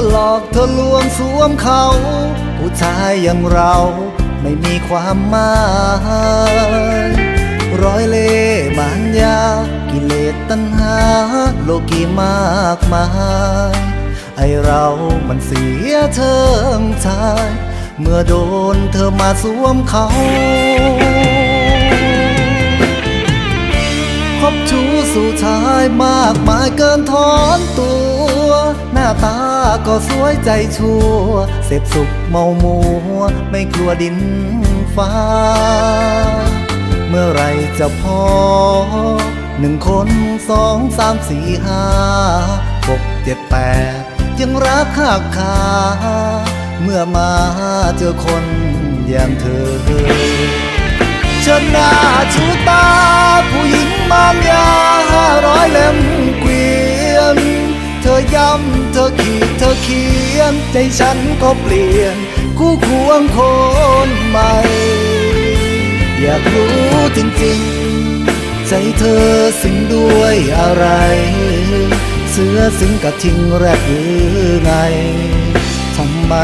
อหลอกเธอลวงสวมเขา ผู้ชายอย่างเราไม่มีความหมายร้อยเล่ห์มานยา กิเลสตัณหา โลกีมากมาย ไอเรามันเสียเทิงชาย เมื่อโดนเธอมาสวมเขาคบชู้สู่ชายมากมายเกินทอนตัว หน้าตาก็สวยใจชั่วเสพสุขเมามัว ไม่กลัวดินฟ้า เมื่อไรจะพอ หนึ่งคนสองสามสี่ห้าหกเจ็ดแปดยังรักหักคา เมื่อมาเจอคนอย่างเธอชนะชูตาผู้หญิงมางยาห้าร้อยเล่ม เธอย้ำเธอขีดเธอเขียนใจฉันก็เปลี่ยน คู่ควงคนใหม่ อยากรู้จริงๆ ใจเธอสิงด้วยอะไร เสือสิงกับทิ้งแรกหรือไงทำไม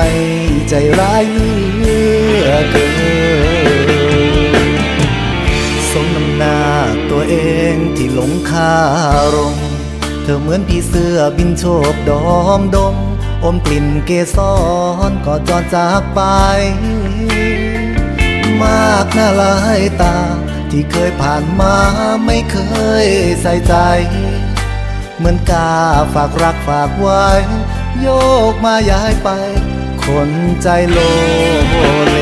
ใจร้ายเหลือเกินสมน้ำหน้าตัวเองที่หลงคารม เธอเหมือนพี่เสื้อบินโฉบดอมดม อมกลิ่นเกสรก็จอดจากไป มากหน้าลายตา ที่เคยผ่านมาไม่เคยใส่ใจ เหมือนกาฝากรักฝากไว้ โยกมาย้ายไป คนใจโลเล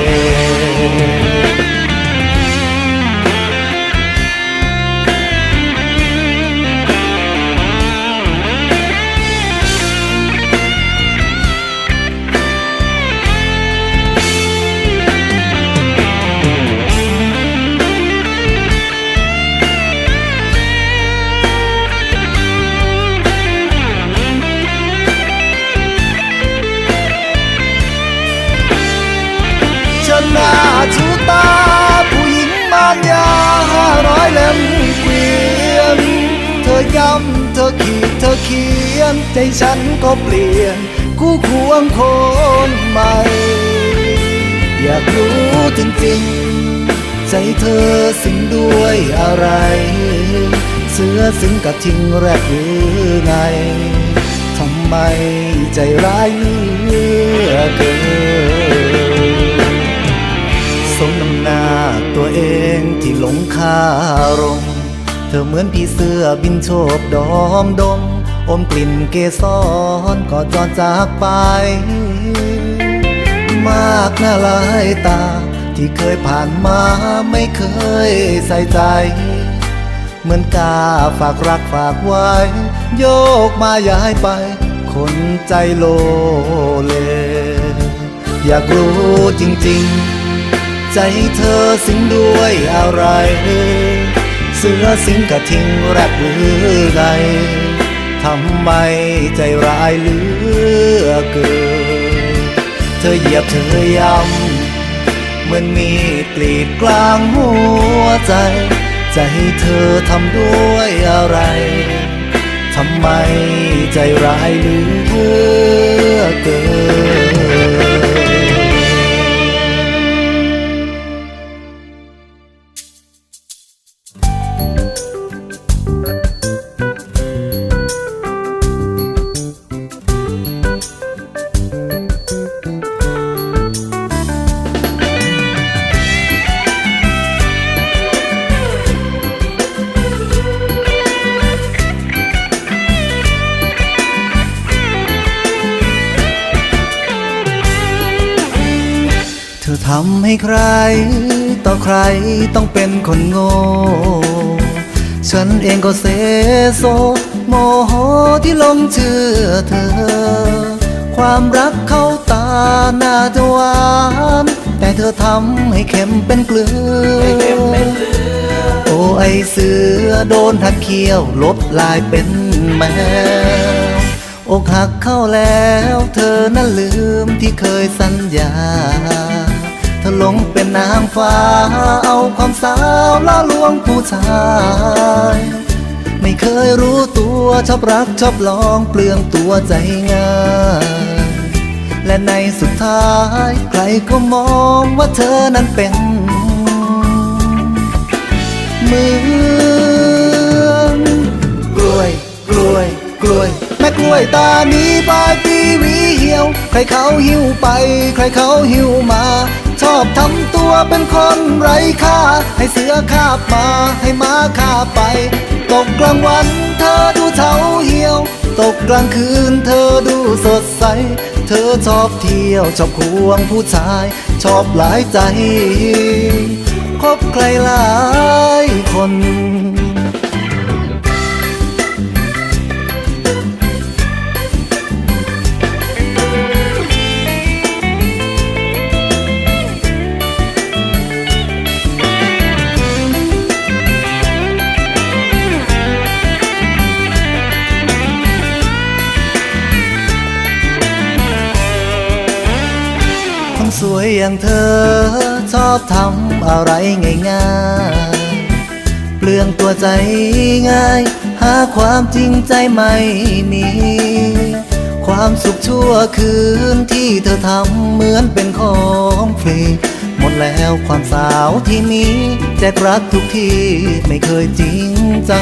ร้อยเล่มเกวียน เธอย้ำเธอขีดเธอเขียน ใจฉันก็เปลี่ยน คู่ควงคนใหม่ อยากรู้จริงๆ ใจเธอสิงด้วยอะไร เสือสิงกับทิ้งแรกหรือไง ทำไมใจร้ายเหลือเกิน เองที่หลงคารม เธอเหมือนพี่เสื้อบินโฉบดอมดม อมกลิ่นเกสรก็จอดจากไป มากหน้าลายตาที่เคยผ่านมาไม่เคยใส่ใจ เหมือนกาฝากรักฝากไว้ โยกมาย้ายไป คนใจโลเล อยากรู้จริง ๆ ใจเธอสิงด้วยอะไร เสือสิงกับทิ้งแรกหรือไงทำไมใจร้ายเหลือเกิน เธอเหยียบเธอย้ำเหมือนมีกรีดกลางหัวใจ ใจเธอทำด้วยอะไร ทำไมใจร้ายเหลือเกิน ใคร ต่อใครต้องเป็นคนโง่ ฉันเองก็เซโซ โมโหที่หลงเชื่อเธอ ความรักเข้าตาน่าจะหวานแต่เธอทำให้เข็มเป็นเกลือ โอ้ไอเสือโดนหักเขี้ยวลบลายเป็นแมวอกหักเข้าแล้ว เธอนั้นลืมที่เคยสัญญา ธอลงเป็นนางฟ้า เอาความสาวล่อลวงผู้ชาย ไม่เคยรู้ตัวชอบรักชอบลองเปลืองตัวใจง่ายและในสุดท้าย ใครก็มองว่าเธอนั้นเป็น เหมือนกล้วย กล้วย กล้วย แม่กล้วยตานี้ปลายปีวีเหี่ยว ใครเขาหิวไป ใครเขาหิวมา ชอบทำตัวเป็นคนไร้ค่า ให้เสือคาบมาให้ม้าคาบไป ตกกลางวันเธอดูเฉาเหี่ยว ตกกลางคืนเธอดูสดใส เธอชอบเที่ยวชอบควงผู้ชาย ชอบหลายใจ คบใครหลายคน อย่างเธอ ชอบทำอะไรง่ายๆ เปลืองตัวใจง่าย หาความจริงใจไม่มี ความสุขชั่วคืนที่เธอทำเหมือนเป็นของฟรีหมดแล้วความสาวที่มีแจกรักทุกที่ไม่เคยจริงใจ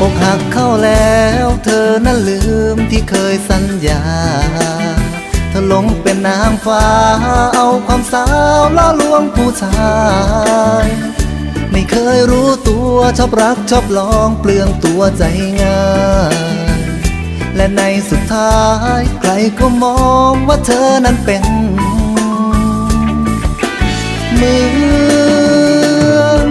อกหักเข้าแล้ว เธอนั้นลืมที่เคยสัญญา หลงเป็นนางฟ้า เอาความสาวล่อลวงผู้ชาย ไม่เคยรู้ตัวชอบรักชอบลองเปลืองตัวใจง่ายและในสุดท้าย ใครก็มองว่าเธอนั้นเป็นเหมือน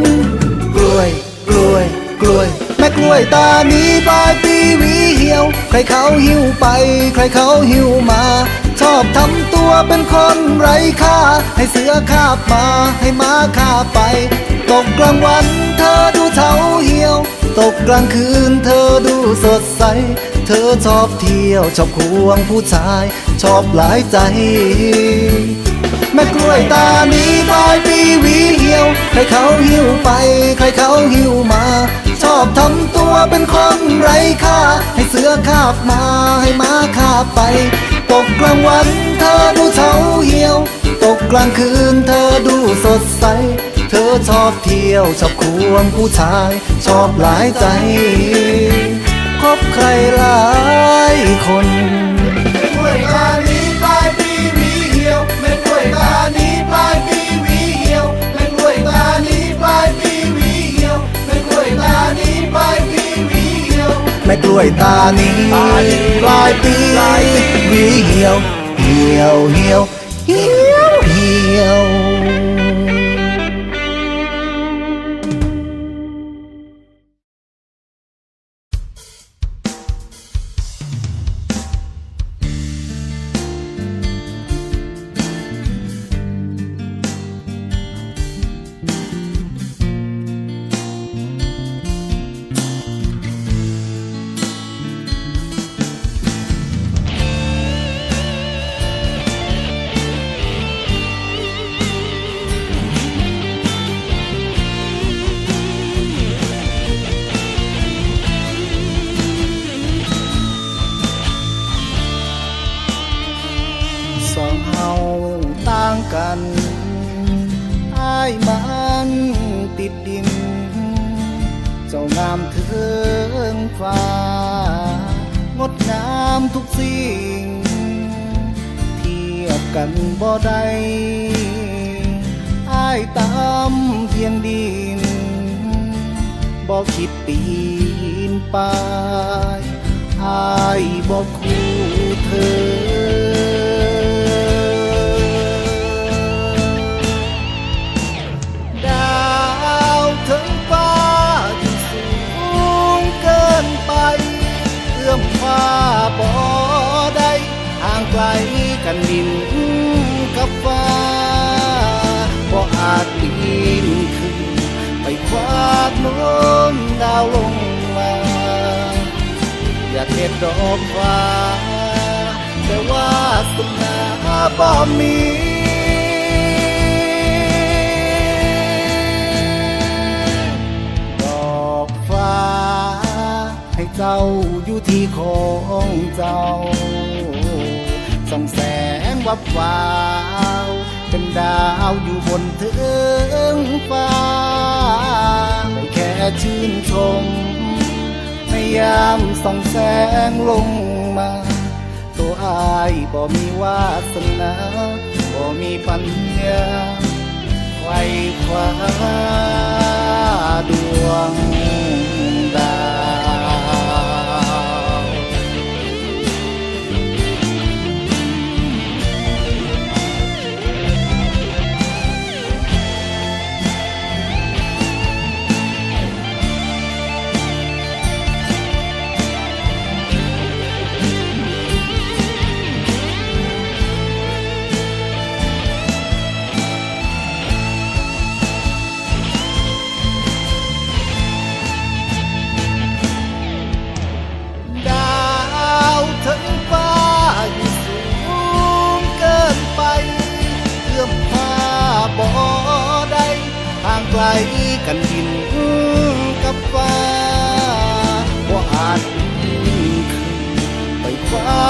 กล้วยกล้วยกล้วย แม่กล้วยตานี้ปลายปีวีเหี่ยว ใครเขาหิวไป ใครเขาหิวมา ชอบทำตัวเป็นคนไร้ค่า ให้เสือคาบมาให้ม้าคาบไป ตกกลางวันเธอดูเฉาเหี่ยว ตกกลางคืนเธอดูสดใส เธอชอบเที่ยวชอบควงผู้ชาย ชอบหลายใจ แม่กล้วยตานี้ปลายปีวีเหี่ยว ใครเขาหิวไป ใครเขาหิวมา ชอบทำตัวเป็นคนไร้ค่า ให้เสือคาบมาให้ม้าคาบไป ตกกลางวันเธอดูเฉาเหี่ยว ตกกลางคืนเธอดูสดใส เธอชอบเที่ยวชอบควงผู้ชาย ชอบหลายใจ คบใครหลายคน ม่กล้วยตานี้ปลายปีหวีเหี่ยว เหี่ยวเหี่ยว กันบ่ได้อ้ายตามเพียงดินบ่คิดปีนป่ายอายบ่คู่เธอดาวถึงฟ้าที่สูงเกินไปเอื้อมฟ้าบ่ได้ห่างไกลกันดิน คืนไปคว้าลมดาวลงมา อยากเก็บดอกฟ้า แต่ว่าสุนาบ่มีดอกฟ้าให้เจ้าอยู่ที่ของเจ้าส่องแสงวับวาว เป็นดาวอยู่บนเทืองฟ้าได้แค่ชื่นชม ในยามส่องแสงลงมา ตัวอายบ่มีวาสนาบ่มีปัญญาไขว้คว้าดวง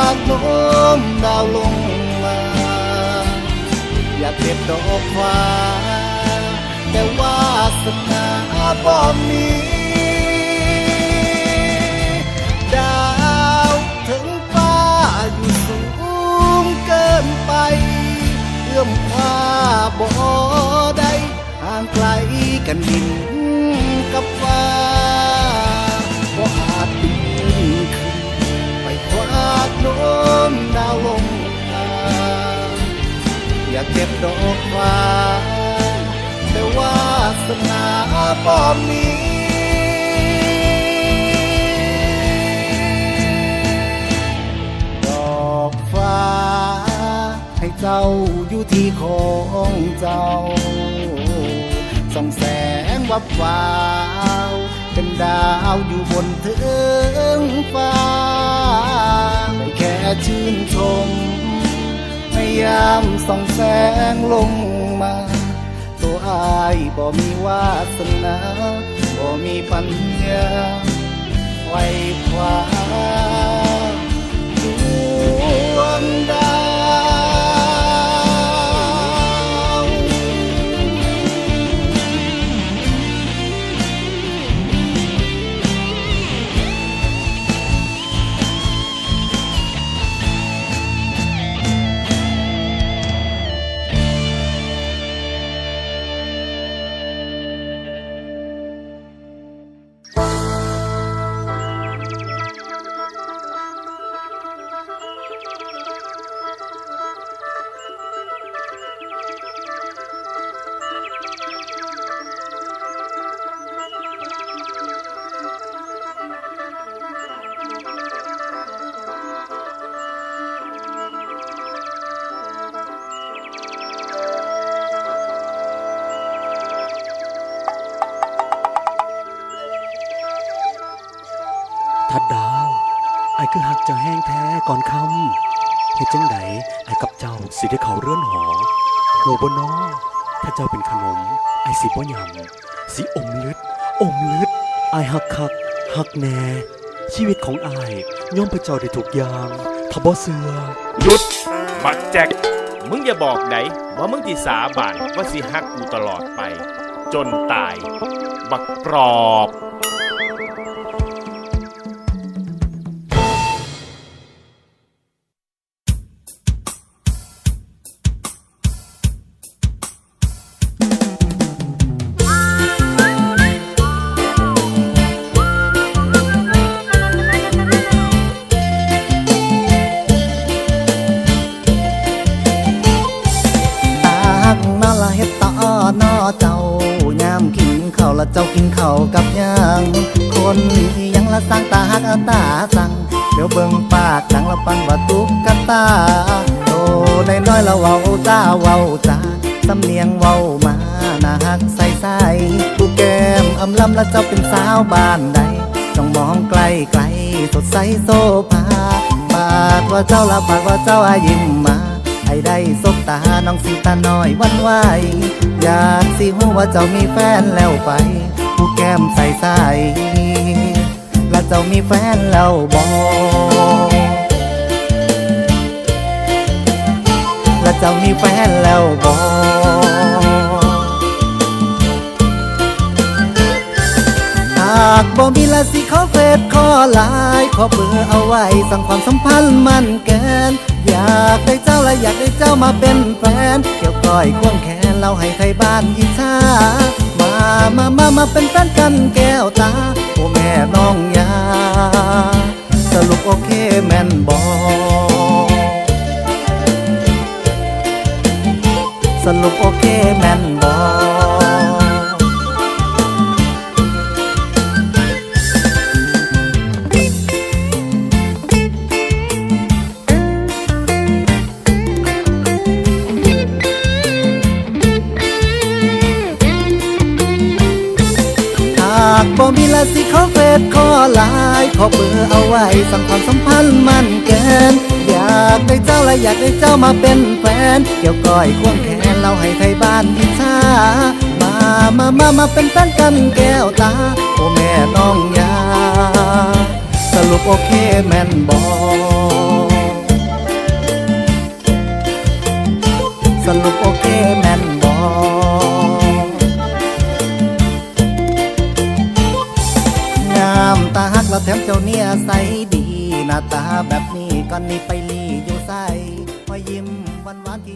าโน้มดาวลงมา อยากเก็บดอกฟ้า แต่ว่าสนาบ่มีดาวถึงฟ้าอยู่สูงเกินไปเอื้อมคว้าบ่ได้ห่างไกลกันดินกับฟ้า น้มดาวลงมาอยากเก็บดอกฟ้าแต่ว่าสนาบ่มีดอกฟ้า ให้เจ้าอยู่ที่ของเจ้าส่องแสงวับวาว เป็นดาวอยู่บนเทืองฟ้าได้แค่ชื่นชมไม่ยามส่องแสงลงมา ตัวอายบ่มีวาสนาบ่มีปัญญาไว้คว้า ทัดดาว ไอ้คือหักเจะแห้งแท้ก่อนคำเฮ็ดจังไดไอ้กับเจ้าสิได้เขาเรือนหอหูบนนอถ้าเจ้าเป็นขนม ไอ้สิบ่ยำสิอมลึด อมลึด ไอ้หักคักหักแน่ ชีวิตของไอ้ย่อมไปเจ้าได้ทุกยางถ้าบ่เสือหยุดบักแจ็คมึงอย่าบอกไดว่ามึงที่สาบานว่าสิฮักกูตลอดไป จนตาย บักปรอบ คนยังละสร้างตาหักเอาตาสั่งเดี๋ยวเบิ่งปากดังละปันว่าตุกกะตาโตได้น้อยละเว้าจ้าเว้าจ้าสำเนียงเว้ามาน่าหักใสใสผู้แก้มอำลำละเจ้าเป็นสาวบ้านใดจ้องมองไกลไกลสดใสโซภาปากว่าเจ้าละปากว่าเจ้าอายิ้มมาให้ได้สบตาน้องสีตาน้อยวันไหวอยากสิหูว่าเจ้ามีแฟนแล้วไป แก้มใสใสและเจ้ามีแฟนแล้วบอกและเจ้ามีแฟนแล้วบอกหากบ่มีละสิขอเฟซขอไลน์ขอเบอร์เอาไว้ สั่งความสัมพันธ์มันแกนอยากได้เจ้าและอยากได้เจ้ามาเป็นแฟน เกี่ยวก้อยควงแขนเราให้ไทยบ้านอิจฉา มามามามาเป็นแฟนกันแก้วตา โอ้แม่น้องยา สรุปโอเคแม่นบอสรุปโอเคแม่นบอ บ่มีละสิขอเฟซขอไลน์ขอเบอร์เอาไว้สั่งความสัมพันธ์มันแกนอยากได้เจ้าและอยากได้เจ้ามาเป็นแฟน เกี่ยวก้อยควงแขนเราให้ไทยบ้านอิจฉามามามามาเป็นแฟนกันแก้วตา โอ้แม่น้องยา สรุปโอเคแม่นบอสรุปโอเคแม่นบองามตาฮักแล้วแถมเจ้าเนี่ยใสดี หน้าตาแบบนี้ก่อนนี่ไปเลี